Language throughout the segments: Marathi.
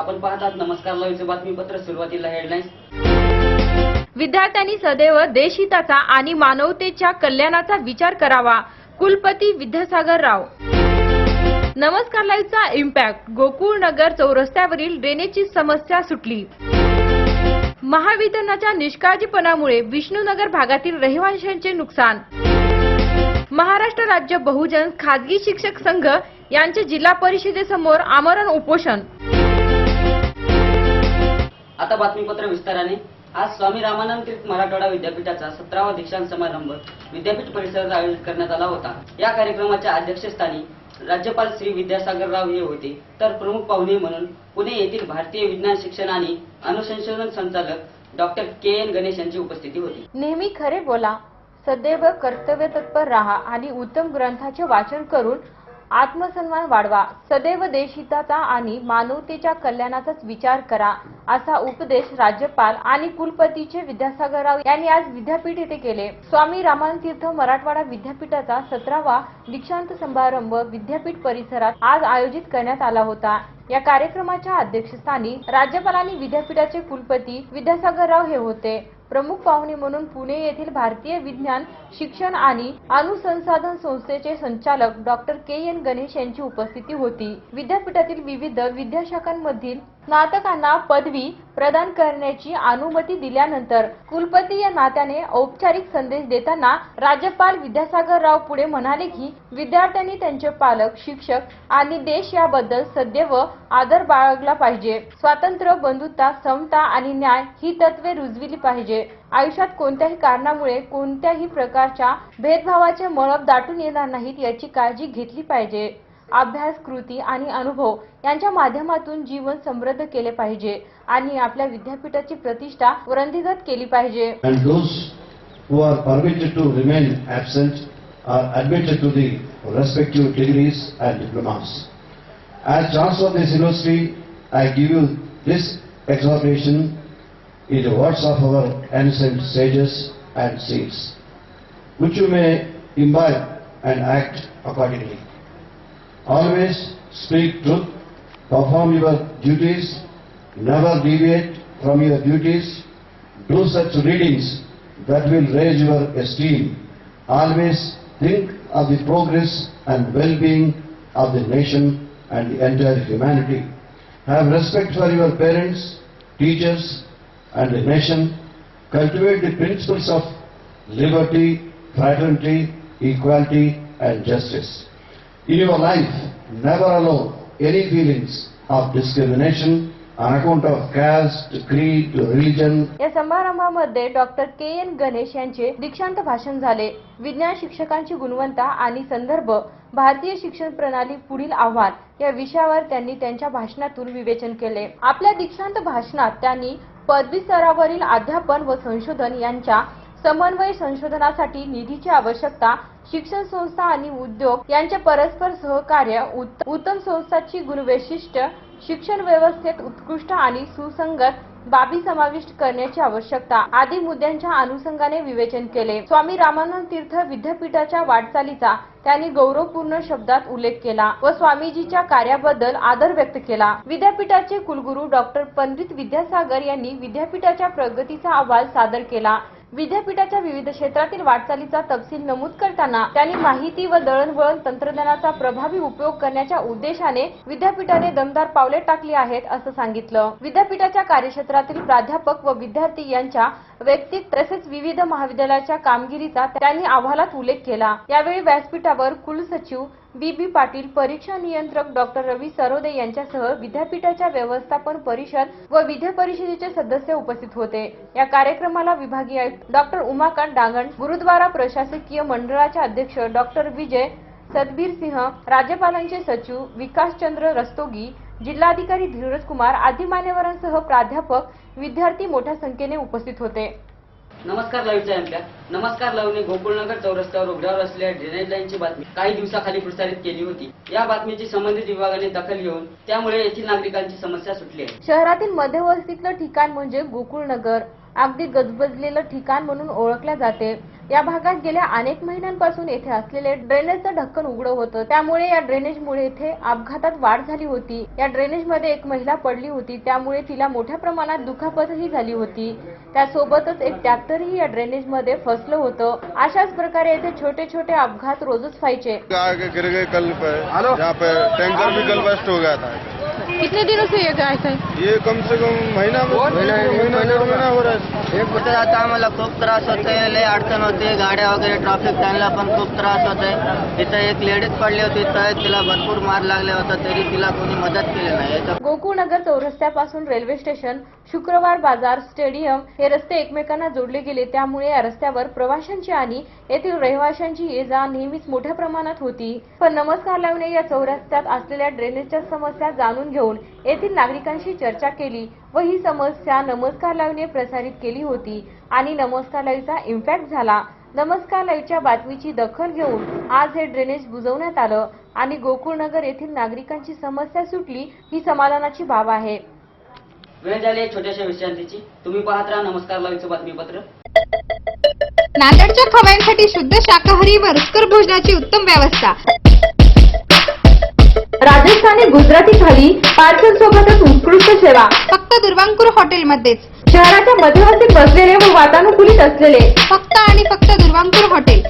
आपण पाहतात नमस्कार लाईव्हचे बातमीपत्र सुरुवातीला हेडलाईन्स विद्यार्थ्यांनी सदैव देशहिताचा आणि मानवतेच्या कल्याणाचा विचार करावा. कुलपती विद्यासागर राव. नमस्कार लाईव्हचा इम्पॅक्ट गोकुळ नगर चौरस्त्यावरील ड्रेनेजची समस्या सुटली. महावितरणाच्या निष्काळजीपणामुळे विष्णुनगर भागातील रहिवाशांचे नुकसान. महाराष्ट्र राज्य बहुजन खाजगी शिक्षक संघ यांचे जिल्हा परिषदेसमोर आमरण उपोषण. बातमीपत्र विस्ताराने. आज स्वामी रामानंद तीर्थ मराठवाडा विद्यापीठाचा सतरावा दीक्षांत समारंभ विद्यापीठ परिसरात आयोजित करण्यात आला होता. या कार्यक्रमाच्या अध्यक्षस्थानी राज्यपाल श्री विद्यासागर राव हे होते. तर प्रमुख पाहुणे म्हणून पुणे येथील भारतीय विज्ञान शिक्षण आणि अनुसंशोधन संचालक डॉक्टर के एन गणेश यांची उपस्थिती होती. नेहमी खरे बोला. सदैव कर्तव्य तत्पर राहा आणि उत्तम ग्रंथाचे वाचन करून आत्मसन्मान वाढवा. सदैव देशहिताचा आणि मानवतेच्या कल्याणाचाच विचार करा असा उपदेश राज्यपाल आणि कुलपतीचे विद्यासागर राव यांनी आज विद्यापीठ येथे केले. स्वामी रामानंद तीर्थ मराठवाडा विद्यापीठाचा सतरावा दीक्षांत समारंभ विद्यापीठ परिसरात आज आयोजित करण्यात आला होता. या कार्यक्रमाच्या अध्यक्षस्थानी राज्यपाल आणि विद्यापीठाचे कुलपती विद्यासागर राव हे होते. प्रमुख पाहुणे म्हणून पुणे येथील भारतीय विज्ञान शिक्षण आणि अनुसंसाधन संस्थेचे संचालक डॉक्टर के एन गणेश यांची उपस्थिती होती. विद्यापीठातील विविध विद्याशाखांमधील स्नातकांना पदवी प्रदान करण्याची अनुमती दिल्यानंतर कुलपती या नात्याने औपचारिक संदेश देताना राज्यपाल विद्यासागर राव पुढे म्हणाले की विद्यार्थ्यांनी त्यांचे पालक शिक्षक आणि देश याबद्दल सदैव आदर बाळगला पाहिजे. स्वातंत्र्य बंधुता समता आणि न्याय ही तत्वे रुजविली पाहिजे. आयुष्यात कोणत्याही कारणामुळे कोणत्याही प्रकारच्या भेदभावाचे मळब दाटून येणार नाहीत याची काळजी घेतली पाहिजे. अभ्यास कृती आणि अनुभव यांच्या माध्यमातून जीवन समृद्ध केले पाहिजे आणि आपल्या विद्यापीठाची प्रतिष्ठा वृद्धिगत केली पाहिजे who are permitted to remain absent are admitted to the respective degrees and diplomas. As Chancellor of this university, I give you this exhortation in the words of our ancient sages and saints, which you may imbibe and act accordingly. Always speak truth, perform your duties, never deviate from your duties, do such readings that will raise your esteem. Always think of the progress and well-being of the nation and the entire humanity. Have respect for your parents, teachers, and the nation. Cultivate the principles of liberty, fraternity, equality, and justice. In your life, never allow any feelings of discrimination on account of caste, creed, religion, या समारंभामध्ये डॉक्टर के एन गणेश यांचे दीक्षांत भाषण झाले. विज्ञान शिक्षकांची गुणवत्ता आणि संदर्भ भारतीय शिक्षण प्रणाली पुढील आव्हान या विषयावर त्यांनी त्यांच्या भाषणातून विवेचन केले. आपल्या दीक्षांत भाषणात त्यांनी पदवी स्तरावरील अध्यापन व संशोधन यांच्या समन्वय संशोधनासाठी निधीची आवश्यकता शिक्षण संस्था आणि उद्योग यांचे परस्पर सहकार्य उत्तम संस्थाची गुणवैशिष्ट शिक्षण व्यवस्थेत उत्कृष्ट आणि सुसंगत बाबी समाविष्ट करण्याची आवश्यकता आदी मुद्द्यांच्या अनुषंगाने विवेचन केले. स्वामी रामानंद तीर्थ विद्यापीठाच्या वाटचालीचा त्यांनी गौरवपूर्ण शब्दात उल्लेख केला व स्वामीजीच्या कार्याबद्दल आदर व्यक्त केला. विद्यापीठाचे कुलगुरू डॉक्टर पंडित विद्यासागर यांनी विद्यापीठाच्या प्रगतीचा अहवाल सादर केला. विद्यापीठाच्या विविध क्षेत्रातील वाटचालीचा तपशील नमूद करताना त्यांनी माहिती व दळणवळण तंत्रज्ञानाचा प्रभावी उपयोग करण्याच्या उद्देशाने विद्यापीठाने दमदार पावले टाकली आहेत असं सांगितलं. विद्यापीठाच्या कार्यक्षेत्रातील प्राध्यापक व विद्यार्थी यांच्या वैयक्तिक तसेच विविध महाविद्यालयाच्या कामगिरीचा त्यांनी अहवालात उल्लेख केला. यावेळी व्यासपीठावर कुलसचिव बी बी पाटील परीक्षा नियंत्रक डॉक्टर रवी सरोदे यांच्यासह विद्यापीठाच्या व्यवस्थापन परिषद व विद्या परिषदेचे सदस्य उपस्थित होते. या कार्यक्रमाला विभागीय आयुक्त डॉक्टर उमाकांत डांगण गुरुद्वारा प्रशासकीय मंडळाचे अध्यक्ष डॉक्टर विजय सदबीर सिंह राज्यपालांचे सचिव विकासचंद्र रस्तोगी जिल्हाधिकारी धीरज कुमार आदी मान्यवरांसह प्राध्यापक विद्यार्थी मोठ्या संख्येने उपस्थित होते. नमस्कार लाईव्हच्या आपल्या नमस्कार लाईव्हने गोकुळनगर चौरस्त्यावर उघड्यावर असलेल्या ड्रेनेज लाईनची बातमी काही दिवसाखाली प्रसारित केली होती. या बातमीची संबंधित विभागाने दखल घेऊन त्यामुळे येथील नागरिकांची समस्या सुटली आहे. शहरातील मध्यवस्तीतलं ठिकाण म्हणजे गोकुळनगर. अगदी गजबजलेलं ठिकाण म्हणून ओळखल्या जाते. या भागात गेल्या अनेक महिन्यांपासून येथे असलेले ड्रेनेजचं ढक्कन उघडं होतं. त्यामुळे या ड्रेनेजमुळे येथे अपघातात वाढ झाली होती. या ड्रेनेजमध्ये एक महिला पडली होती. त्यामुळे तिला मोठ्या प्रमाणात दुखापतही झाली होती. त्यासोबतच एक ट्रॅक्टरही या ड्रेनेजमध्ये फसलं होतं. अशाच प्रकारे येथे छोटे छोटे अपघात रोजच व्हायचे. टैंकर भी कल हो गया था। कितने दिनों से ये ऐसा है ये कम से कम महीना महीना हो रहा है। कुठे जाता आम्हाला खूप त्रास होते लय अडचण होते गाड्या वगैरे ट्रॅफिक त्यांना पण खूप त्रास होते तिथं एक लेडीज पडली होती तर तिला भरपूर मार लागले होता तरी तिला कोणी मदत केली नाही. गोकुळनगर चौरस्त्यापासून रेल्वे स्टेशन शुक्रवार बाजार स्टेडियम हे रस्ते एकमेकांना जोडले गेले. त्यामुळे या रस्त्यावर प्रवाशांची आणि येथील रहिवाशांची ये जा नेहमीच मोठ्या प्रमाणात होती. पण नमस्कार लावणे या चौरस्त्यात असलेल्या ड्रेनेजच्या समस्या जाणून घेऊन येथील नागरिकांशी चर्चा केली व ही समस्या नमस्कार लावणे प्रसारित केली होती आणि नमस्कार लाईव्हचा इम्पॅक्ट झाला. नमस्कार लाईव्हच्या बातमीची दखल घेऊन आज हे ड्रेनेज बुजवण्यात आलं आणि गोकुळनगर येथील नागरिकांची समस्या सुटली ही समाधानाची बाब आहे. वेळ झाली छोट्याशा विश्रांतीची. तुम्ही पाहत राहा नमस्कार लाईव्हचं बातमीपत्र. नांदेडच्या खवयांसाठी शुद्ध शाकाहारी व रुचकर भोजनाची उत्तम व्यवस्था. राजस्थानी गुजराती थाली पार्सल सोबतच उत्कृष्ट सेवा. फक्त दुर्वांकूर हॉटेलमध्येच. शहराच्या मध्यवर्ती बसलेले व वातानुकूलित असलेले. फक्त आणि फक्त दुर्वांकूर हॉटेल.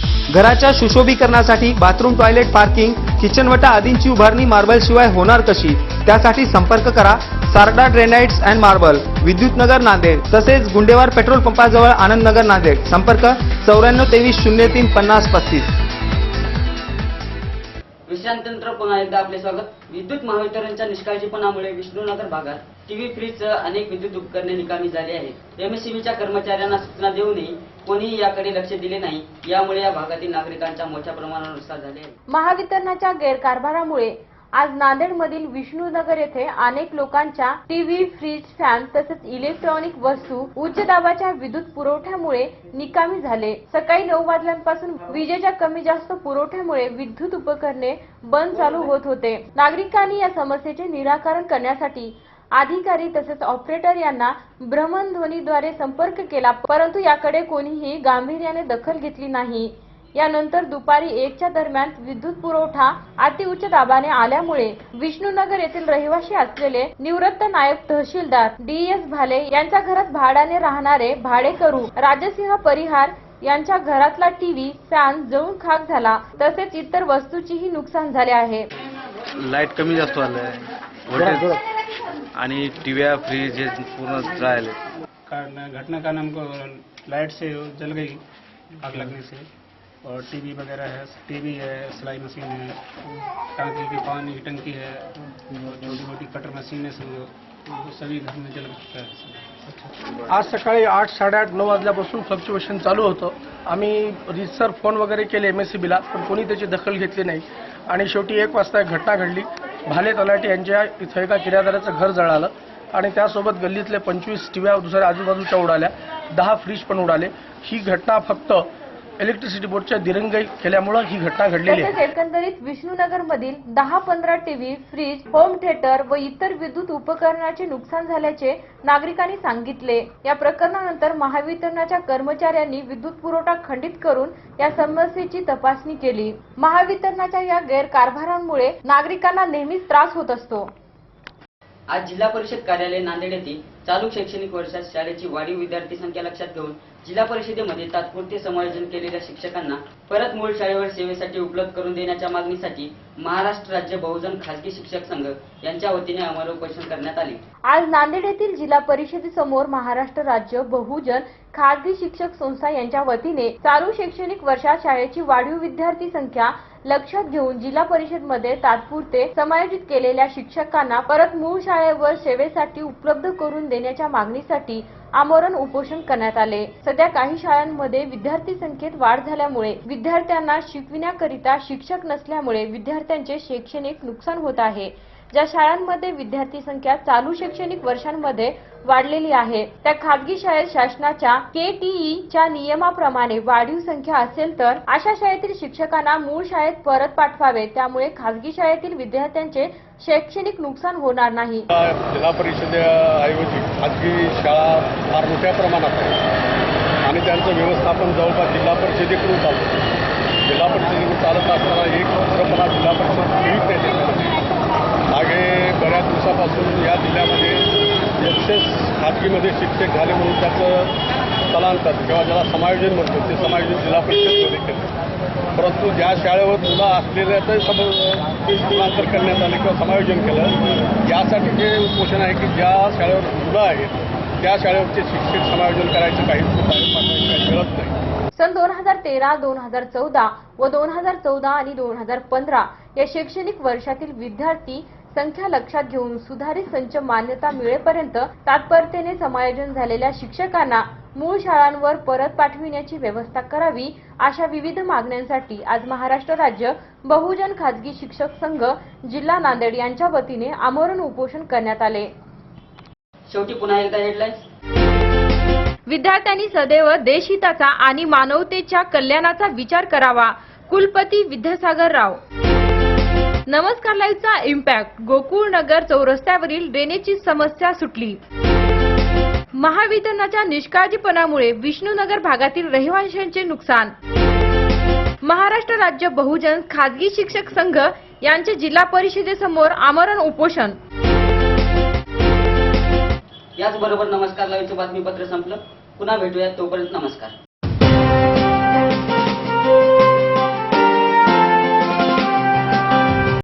घराच्या सुशोभीकरणासाठी बाथरूम टॉयलेट पार्किंग किचनवटा आदींची उभारणी मार्बल शिवाय होणार कशी? त्यासाठी संपर्क करा. Sarda granites and marble Vidyutnagar Nanded तसेच गुंडेवार पेट्रोल पंपाजवळ आनंदनगर नांदेड. संपर्क चौऱ्याण्णव तेवीस शून्य तीन पन्नास पस्तीस. विश्रांतंत्र पुन्हा एकदा आपले स्वागत. विद्युत महावितरणच्या निष्काळजीपणामुळे विष्णुनगर भागात टीव्ही फ्रीज अनेक विद्युत उपकरणे निकामी झाली आहेत. एमएससीबीच्या कर्मचाऱ्यांना सूचना देऊनही कोणीही याकडे लक्ष दिले नाही. यामुळे या भागातील नागरिकांच्या मोठ्या प्रमाणावर नुकसान झाले महावितरणाच्या गैरकारभारामुळे आज नांदेडमधील विष्णूनगर येथे अनेक लोकांच्या टीव्ही फ्रीज फॅन तसेच इलेक्ट्रॉनिक वस्तू उच्च दाबाच्या विद्युत पुरवठ्यामुळे निकामी झाले. सकाळी नऊ वाजल्यापासून विजेच्या कमी जास्त पुरवठ्यामुळे विद्युत उपकरणे बंद चालू होत होते. नागरिकांनी या समस्येचे निराकरण करण्यासाठी अधिकारी तसेच ऑपरेटर यांना भ्रमणध्वनीद्वारे संपर्क केला परंतु याकडे कोणीही गांभीर्याने दखल घेतली नाही. यानंतर दुपारी एकच्या दरम्यान विद्युत पुरवठा अतिउच्च दाबाने आल्यामुळे विष्णुनगर येथील रहिवासी असलेले निवृत्त नायब तहसीलदार डी एस भाले यांच्या घरात भाड्याने राहणारे भाडेकरू राजसिंह परिहार यांच्या घरातला टीव्ही फॅन जळून खाक झाला तसेच इतर वस्तूचीही नुकसान झाले आहे. लाइट कमी जास्त झालं आणि टीव्या फ्रीज हे पूर्ण राहिले कारण घटना का नाम को लाइट से जल गई आग लगने से. और टीवी वगैरह है टीवी है सिलाई मशीन है टांकी की पानी की टंकी है छोटी मोटी कटर मशीन है समझो सभी घर में जल चुका है आज सकाळी आठ साडेआठ नऊ वाजल्यापासून फ्लक्च्युएशन चालू होतं. आम्ही रितसर फोन वगैरे केले एम एस सी बीला पण कोणी त्याची दखल घेतली नाही. आणि शेवटी एक वाजता एक घटना घडली. भाले तलाटे यांच्या इथं एका किरायदाराचं घर जळालं आणि त्यासोबत गल्लीतले पंचवीस टिव्या दुसऱ्या आजूबाजूच्या उडाल्या. दहा फ्रीज पण उडाले. ही घटना फक्त इलेक्ट्रिसिटी बोर्डच्या दिरंगाई केल्यामुळं ही घटना घडलेली आहे. एकंदरीत विष्णुनगर मधील दहा पंधरा टीव्ही फ्रीज होम थिएटर व इतर विद्युत उपकरणाचे नुकसान झाल्याचे नागरिकांनी सांगितले. या प्रकरणानंतर महावितरणाच्या कर्मचाऱ्यांनी विद्युत पुरवठा खंडित करून या समस्येची तपासणी केली. महावितरणाच्या या गैरकारभारांमुळे नागरिकांना नेहमीच त्रास होत असतो. आज जिल्हा परिषद कार्यालय नांदेड येथे चालू शैक्षणिक वर्षात शाळेची वाढीव विद्यार्थी संख्या लक्षात घेऊन जिल्हा परिषदेमध्ये तात्पुरते समायोजन केलेल्या शिक्षकांना परत मूळ शाळेवर सेवेसाठी उपलब्ध करून देण्याच्या मागणीसाठी महाराष्ट्र राज्य बहुजन खासगी शिक्षक संघ यांच्या वतीने अमर उपोषण करण्यात आले. आज नांदेड येथील जिल्हा परिषदेसमोर महाराष्ट्र राज्य बहुजन खासगी शिक्षक संस्था यांच्या वतीने चालू शैक्षणिक वर्षात शाळेची वाढीव विद्यार्थी संख्या लक्षात घेऊन जिल्हा परिषदमध्ये तात्पुरते समायोजित केलेल्या शिक्षकांना परत मूळ शाळेवर सेवेसाठी उपलब्ध करून देण्याच्या मागणीसाठी आमरण उपोषण करण्यात आले. सध्या काही शाळांमध्ये विद्यार्थी संख्येत वाढ झाल्यामुळे विद्यार्थ्यांना शिकविण्याकरिता शिक्षक नसल्यामुळे विद्यार्थ्यांचे शैक्षणिक नुकसान होत आहे. ज्या शाळांमध्ये विद्यार्थी संख्या चालू शैक्षणिक वर्षांमध्ये वाढलेली आहे. त्या खाजगी शाळेत शासनाच्या के टीई च्या नियमाप्रमाणे वाढीव संख्या असेल तर अशा शाळेतील शिक्षकांना मूळ शाळेत परत पाठवावे. त्यामुळे खाजगी शाळेतील विद्यार्थ्यांचे शैक्षणिक नुकसान होणार नाही. जिल्हा परिषदेऐवजी खाजगी शाळा फार मोठ्या प्रमाणात आहे आणि त्यांचं व्यवस्थापन जवळपास जिल्हा परिषदेकडून चालतं जिल्हा परिषदेकडून चालत असताना एक मात्रपणा जिल्हा परिषद मागे बऱ्याच दिवसापासून या जिल्ह्यामध्ये एक्सेस खाजगीमध्ये शिक्षक झाले म्हणून त्याचं स्थलांतर किंवा ज्याला समायोजन म्हणतो ते समायोजन जिल्हा परिषदमध्ये केलं. परंतु ज्या शाळेवर मुलं असलेल्याचं सम ते स्थलांतर करण्यात आले किंवा समायोजन केलं यासाठी जे उपोषण आहे की ज्या शाळेवर मुलं आहेत त्या शाळेवरचे शिक्षक समायोजन करायचं काही काही मिळत नाही. सन दोन हजार तेरा दोन हजार चौदा व दोन हजार चौदा आणि दोन हजार पंधरा या शैक्षणिक वर्षातील विद्यार्थी संख्या लक्षात घेऊन सुधारित संच मान्यता मिळेपर्यंत तात्परतेने समायोजन झालेल्या शिक्षकांना मूळ शाळांवर परत पाठविण्याची व्यवस्था करावी अशा विविध मागण्यांसाठी आज महाराष्ट्र राज्य बहुजन खाजगी शिक्षक संघ जिल्हा नांदेड यांच्या वतीने आमरण उपोषण करण्यात आले. शेवटी पुन्हा एकदा हेडलाईन्स विद्यार्थ्यांनी सदैव देशहिताचा आणि मानवतेच्या कल्याणाचा विचार करावा. कुलपती विद्यासागर राव. नमस्कार लाईव्हचा इम्पॅक्ट. गोकुळ नगर चौरस्त्यावरील ड्रेनेजची समस्या सुटली. महावितरणाच्या निष्काळजीपणामुळे विष्णुनगर भागातील रहिवाशांचे नुकसान. महाराष्ट्र राज्य बहुजन खाजगी शिक्षक संघ यांचे जिल्हा परिषदेसमोर आमरण उपोषण. याचबरोबर नमस्कार लाईव्हचं बातमीपत्र संपलं. पुन्हा भेटूया तोपर्यंत नमस्कार.